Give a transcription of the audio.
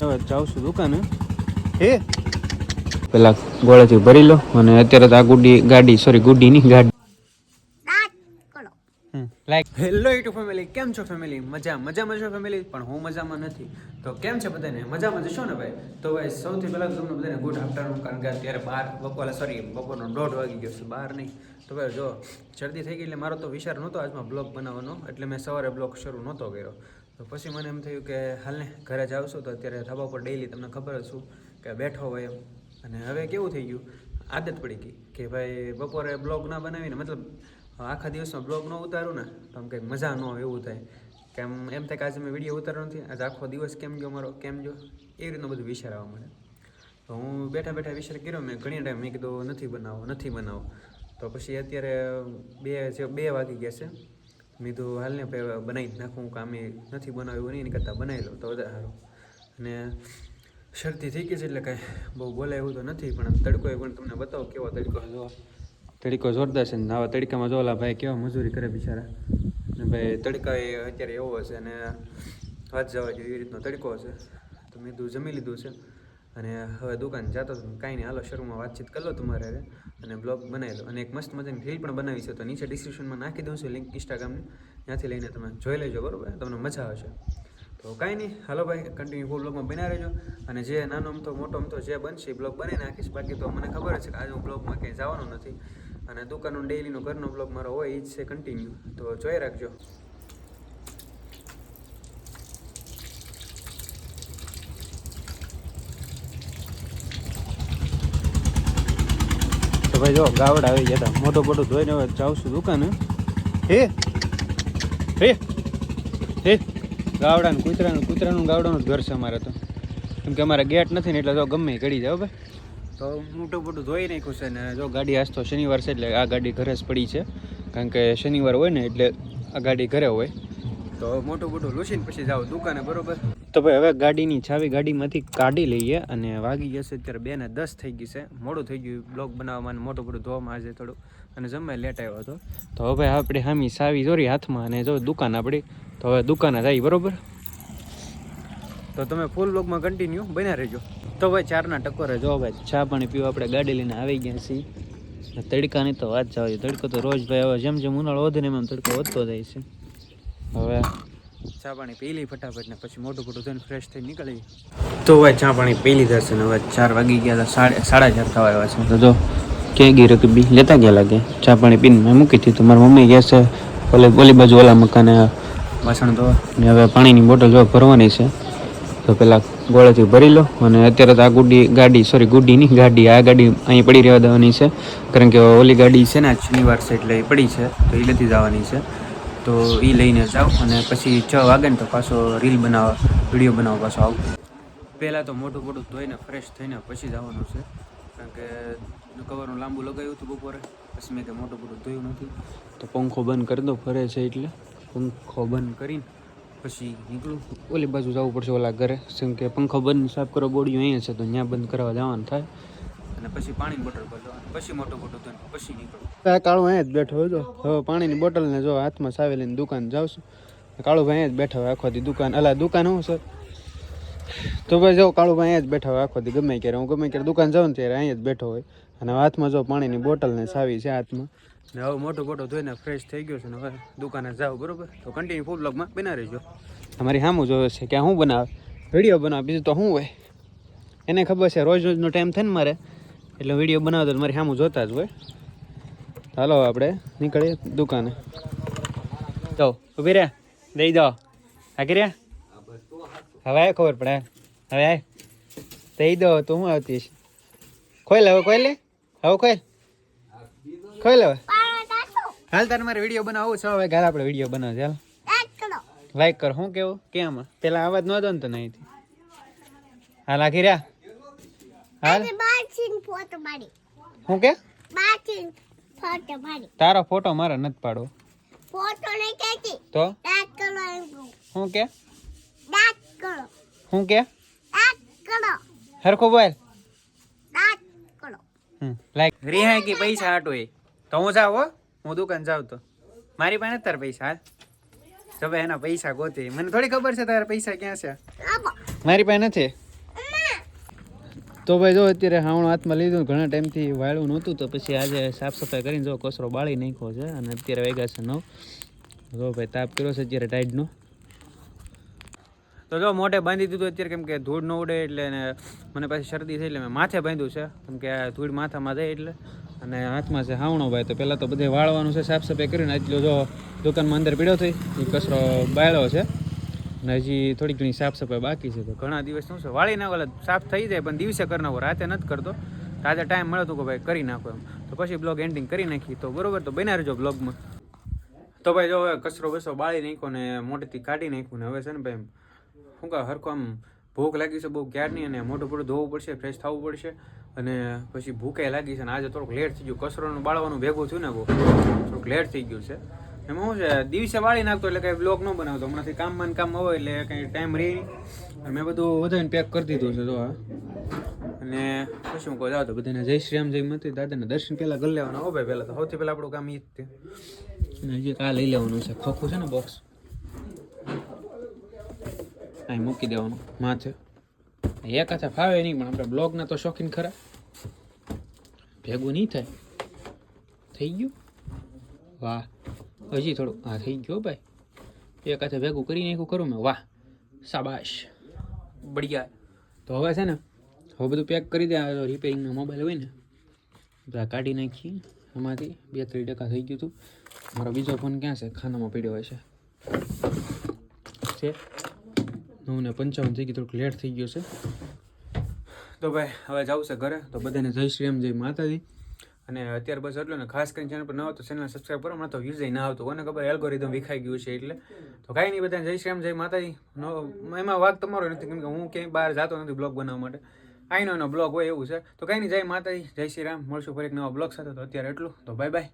હવે જાઉં છું દુકાને. હે? પેલા ગોળાથી ભરી લો અને અત્યારે તો આ ગુડી ગાડી સોરી ગુડીની ગાડી. લાઈક હેલો યુટ્યુબ ફેમિલી કેમ છો ફેમિલી મજા મજામાં છો ફેમિલી પણ હું મજામાં નથી. તો કેમ છે બધાને? મજામાં જશો ને ભાઈ? તો ભાઈ સૌથી પહેલાં તમને બધાને ગુડ આફ્ટરનૂન કારણ કે અત્યારે બાર બપોરે સોરી બપોરનો દોઢ વાગી ગયો છે બાર નહીં. તો ભાઈ જો શરદી થઈ ગઈ એટલે મારો તો વિચાર નહોતો આજમાં બ્લોગ બનાવવાનો એટલે મેં સવારે બ્લોગ શરૂ નહોતો કર્યો. તો પછી મને એમ થયું કે હાલને ઘરે જાઉં છું તો અત્યારે ધાબા પર ડેઈલી તમને ખબર છું કે બેઠો હોય એમ. અને હવે કેવું થઈ ગયું? આદત પડી ગઈ કે ભાઈ બપોરે બ્લોગ ના બનાવીને, મતલબ આખા દિવસમાં બ્લોગ ન ઉતારું ને તો આમ કંઈક મજા ન આવે એવું થાય. કેમ એમ થાય કે આજે મેં વીડિયો ઉતાર્યો નથી, આજે આખો દિવસ કેમ ગયો મારો, કેમ ગયો? એ રીતનો બધું વિચાર આવવા મળે તો હું બેઠા બેઠા વિચાર કર્યો, મેં ઘણી ટાઈમ મેં કીધું નથી બનાવો નથી બનાવો. તો પછી અત્યારે બે જે, બે વાગી ગયા છે. મેં તો હાલને ભાઈ હવે બનાવી જ નાખું કામ નથી બનાવ્યું નહીં એની કરતાં બનાવી લઉં તો વધારે સારું. અને શરદી થઈ ગઈ છે એટલે કાંઈ બહુ બોલાય એવું તો નથી પણ તડકો એ પણ તમને બતાવો કેવો તડકો. જો તડકો જોરદાર છે ને આવા તડકામાં જોવાલા ભાઈ કેવા મજૂરી કરે બિચારા. ને ભાઈ તડકા એ અત્યારે એવો છે અને હાથ જવા જેવી રીતનો તડકો છે. તો મેં કીધું જમી લીધું છે. અને હવે દુકાન જતો હતો કાંઈ નહીં. હાલો, શરૂમાં વાતચીત કરી લો તમારે અને બ્લોગ બનાવી લો. અને એક મસ્ત મજાની રીલ પણ બનાવી છે. તો નીચે ડિસ્ક્રિપ્શનમાં નાખી દઉં છું લિંક ઇન્સ્ટાગ્રામની ત્યાંથી લઈને તમે જોઈ લેજો, બરાબર? તમને મજા આવશે. તો કાંઈ નહીં. હાલો ભાઈ કન્ટિન્યુ ફૂલ બ્લોગમાં બના રહેજો. અને જે નાનો અમથો મોટો અમથો જે બનશે એ બ્લોગ બનાવી નાખીશ. બાકી તો મને ખબર છે કે આજે હું બ્લોગમાં ક્યાંય જવાનું નથી. અને દુકાનનો ડેઈલીનો ઘરનો બ્લોગ મારો હોય એ જ છે કન્ટિન્યુ તો જોઈ રાખજો. તો ભાઈ જો ગાવડા આવી ગયા હતા. મોટો મોટો ધોઈને હવે જાઉં છું દુકાને. હે? હે? હે? ગાવડાનું, કૂતરાનું કૂતરાનું ગાવડાનું જ ઘર છે અમારે તો. કેમ કે અમારે ગેટ નથી ને એટલે જો ગમે કરી જાય ભાઈ. તો મોટું મોટું ધોઈ નાખ્યું છે ને જો ગાડી આજ તો શનિવાર છે એટલે આ ગાડી ઘરે જ પડી છે. કારણ કે શનિવાર હોય ને એટલે આ ગાડી ઘરે હોય. તો મોટું મોટું લૂસીને પછી જાઓ દુકાને, બરોબર? તો ભાઈ, હવે ગાડીની ચાવી ગાડીમાંથી કાઢી લઈએ અને વાગી જશે અત્યારે બે ને દસ થઈ ગઈ છે. મોડું થઈ ગયું બ્લોગ બનાવવામાં મોટું મોટું ધોવામાં આજે થોડું. અને જમવા લેટ આવ્યો હતો. તો હવે આપણે હામી સાવી જોરી હાથમાં અને જો દુકાન આપણી, તો હવે દુકાને જાય, બરોબર? તો તમે ફૂલ બ્લોગમાં કન્ટિન્યુ બન્યા રહેજો. તો ભાઈ, ચારના ટકોરે જો ભાઈ, ચા પાણી પીવા આપણે ગાડી લઈને આવી ગયા છીએ. તડકાની તો વાત જાવ તડકો તો રોજ ભાઈ, હવે જેમ જેમ ઉનાળો વધે ને એમ તડકો વધતો જાય છે. હવે ચા પાણી પી લઈ ફટાફટ ને પછી મોટું મોટું થઈને ફ્રેશ થઈ નીકળી તો હવે ચા પાણી પી લીધા છે ને હવે ચાર વાગી ગયા હતા સાડા સાડા ચાર થવા આવ્યા છે. તો જો ક્યાં ગીર રકી બી લેતા ગયા લાગે? ચા પાણી પીને મેં મૂકી હતી તો મારી મમ્મી ગયા છે ઓલે ઓલી બાજુ ઓલા મકાને વાસણ ધોવા. ને હવે પાણીની બોટલ જો ભરવાની છે તો પેલા ગોળેથી ભરી લો. અને અત્યારે તો આ ગુડી ગાડી સોરી ગુડીની ગાડી આ ગાડી અહીં પડી રહેવા દેવાની છે. કારણ કે ઓલી ગાડી છે ને શનિવાર છે એટલે એ પડી છે તો એ લેતી જવાની છે. તો એ લઈને જાઉં અને પછી છ વાગે ને તો પાછો રીલ બનાવવા વીડિયો બનાવવા પાછો આવું. પહેલાં તો મોટું મોટું ધોઈને ફ્રેશ થઈને પછી જવાનું છે. કારણ કે કવરનું લાંબુ લગાવ્યું હતું બપોરે. પછી મેં કે મોટું મોટું ધોયું નથી. તો પંખો બંધ કરી દો, ફરે છે એટલે પંખો બંધ કરીને પછી નીકળું. ઓલી બાજુ જવું પડશે ઓલા ઘરે. કેમ કે પંખો બંધ સાફ કરો, બોડીઓ અહીંયા છે તો ત્યાં બંધ કરવા જવાનું થાય. અને પછી પાણીની બોટલ ભરવાની પછી મોટો મોટું ધોઈને પછી નીકળું આ કાળો અહીંયા જ બેઠો હતો હવે પાણીની બોટલ ને જો હાથમાં સાવી લઈને દુકાન જાઉં છું. કાળુભાઈ અહીંયા જ બેઠો હોય આખો દી દુકાન. અલા, દુકાન હું સર તો ભાઈ જો કાળુભાઈ અહીંયા જ બેઠા હોય આખો દી. ગમે ક્યારે હું ગમે ક્યારે દુકાન જાઉં ને ત્યારે અહીંયા જ બેઠો હોય. અને હાથમાં જો પાણીની બોટલ ને સાવી છે હાથમાં. હવે મોટો મોટો ધોઈને ફ્રેશ થઈ ગયો છે ને હવે દુકાને જાવ બરોબર? તો કન્ટિન્યુ ફૂડ બ્લોગમાં બના રહેજો. અમારી સામું જોવે છે કે શું બનાવે? વીડિયો બનાવે, બીજું તો શું હોય. એને ખબર છે, રોજ રોજનો ટાઈમ થાય ને મારે. એટલે વીડિયો બનાવતો તો મારી સામું જોતા જ હોય. હાલો આપણે નીકળીએ દુકાને. તો ઊભી રે દઈ દો. હાકી રે હવે ખબર પડે. હવે આય. દઈ દો, તું હું આવતી ખોઈ હવે, ખોલ લે. હવે ખોઈ ખોઈ હવે. હાલ તારે મારે વીડિયો બનાવવું છે. હવે ઘરે આપણે વીડિયો બનાવ ચાલ લાઈક કર. શું કેવું? કેમ? પેલા અવાજ નહોતો ને તને અહીંથી. હાલ આખી રહ્યા? હાલ. હું કે? તારો ફોટો મારે નથી પાડવો. ફોટો નહીં કેતી તો? ડાક કરો હું કે? ડાક કરો. હું કે? ડાક કરો. હરખો બોલ. ડાક કરો. લાઈક રીહા કે પૈસા હાટો એ? તો હું જાવ હો. હું દુકાન જાવ તો. મારી પાસે તાર પૈસા હાલ. તો ભાઈ એના પૈસા ગોતી. મને થોડી ખબર છે તારા પૈસા ક્યાં છે? મારી પાસે નથી. તો ભાઈ જો અત્યારે હાવણ હાથમાં લીધું ઘણા ટાઈમથી વાળું નહોતું, તો પછી આજે સાફ સફાઈ કરીને જો કચરો બાળી નાખ્યો છે અને અત્યારે વાગ્યા છે નવ. જો ભાઈ તાપ કર્યો છે અત્યારે ટાઈડનો તો જો મોઢે બાંધી દીધું અત્યારે કેમ કે ધૂળ ન ઉડે એટલે મને પાછી શરદી થઈ એટલે મેં માથે બાંધ્યું છે, કેમ કે ધૂળ માથામાં જાય એટલે. અને હાથમાં છે હાવણો ભાઈ, તો પહેલાં તો બધે વાળવાનું છે, સાફ સફાઈ કરીને આટલો જો દુકાનમાં અંદર પીડ્યો થઈ, એ કચરો બાળ્યો છે. અને હજી થોડી ઘણી સાફ સફાઈ બાકી છે તો ઘણા દિવસ શું છે, વાળી નાખો સાફ થઈ જાય પણ દિવસે કરી નાખો, રાતે નથી કરતો. રાતે ટાઈમ મળ્યો તો કે ભાઈ કરી નાખો એમ. તો પછી બ્લોગ એન્ડિંગ કરી નાખી તો બરોબર, તો બન્યા રહેજો બ્લોગમાં તો ભાઈ જો હવે કચરો બસો બાળી નાખ્યો ને મોટેથી કાઢી નાખ્યું ને હવે છે ને ભાઈ શું કહે, હરખો આમ ભૂખ લાગી છે બહુ ક્યારની અને મોટું પૂરું ધોવું પડશે ફ્રેશ થવું પડશે અને પછી ભૂખે લાગી છે અને આજે થોડુંક લેટ થઈ ગયું. કચરોનું બાળવાનું ભેગું થયું ને બહુ, થોડુંક લેટ થઈ ગયું છે. એમાં શું છે, દિવસે વાળી નાખતો એટલે કાંઈ બ્લોક ન બનાવતો. હમણાંથી કામમાં ને કામ હોય એટલે કંઈ ટાઈમ રહી અને મેં બધું વધારે પેક કરી દીધું છે તો અને પછી હું કહું, જાઓ તો બધાને જય શ્રી રામ, જય મતી દાદાને દર્શન પહેલાં કરી લેવાના. હો ભાઈ, પહેલાં તો સૌથી પહેલાં આપણું કામ એ જ તે હજી આ લઈ લેવાનું છે. ખોખું છે ને બોક્સ અહીં મૂકી દેવાનું. માથે. એક હાથે ફાવે નહીં, પણ આપણે બ્લોગના તો શોખીન ખરા. ભેગું નહીં થાય. થઈ ગયું? વાહ. હજી થોડું હા થઈ ગયો ભાઈ. એક હાથે ભેગું કરી નાખ્યું ખરું મેં. વાહ શાબાશ. બઢિયા. તો હવે છે ને હવે બધું પેક કરી દે રિપેરિંગનો મોબાઈલ હોય ને બધા કાઢી નાખીએ એમાંથી બે ત્રણ ટકા થઈ ગયું હતું. મારો બીજો ફોન ક્યાં છે? ખાનામાં પડ્યો હશે છે. નવ ને પંચાવન થઈ ગયું થોડુંક લેટ થઈ ગયું છે. તો ભાઈ હવે જવું છે ઘરે તો બધાને જય શ્રી એમ જય માતાજી. અને અત્યારે બસ એટલું ને. ખાસ કરીને ચેનલ પર ન હોય તો ચેનલ સબસ્ક્રાઈબ કરો. તો વ્યૂઝ ના આવતું. કોને ખબર? એલ્ગોરિધમ વિખાઈ ગયું છે એટલે. તો કાંઈ નહીં બધાને જય શ્રી રામ, જય માતાજી. નો, એમાં વાત તમારો નથી. કેમ કે હું ક્યાંય બહાર જતો નથી બ્લોગ બનાવવા માટે. આઈનો બ્લોગ હોય એવું છે. તો કાંઈ નહીં, જય માતાજી, જય શ્રી રામ. મળશું ફરી એક નવા બ્લોગ સાથે. તો અત્યારે એટલું તો બાય બાય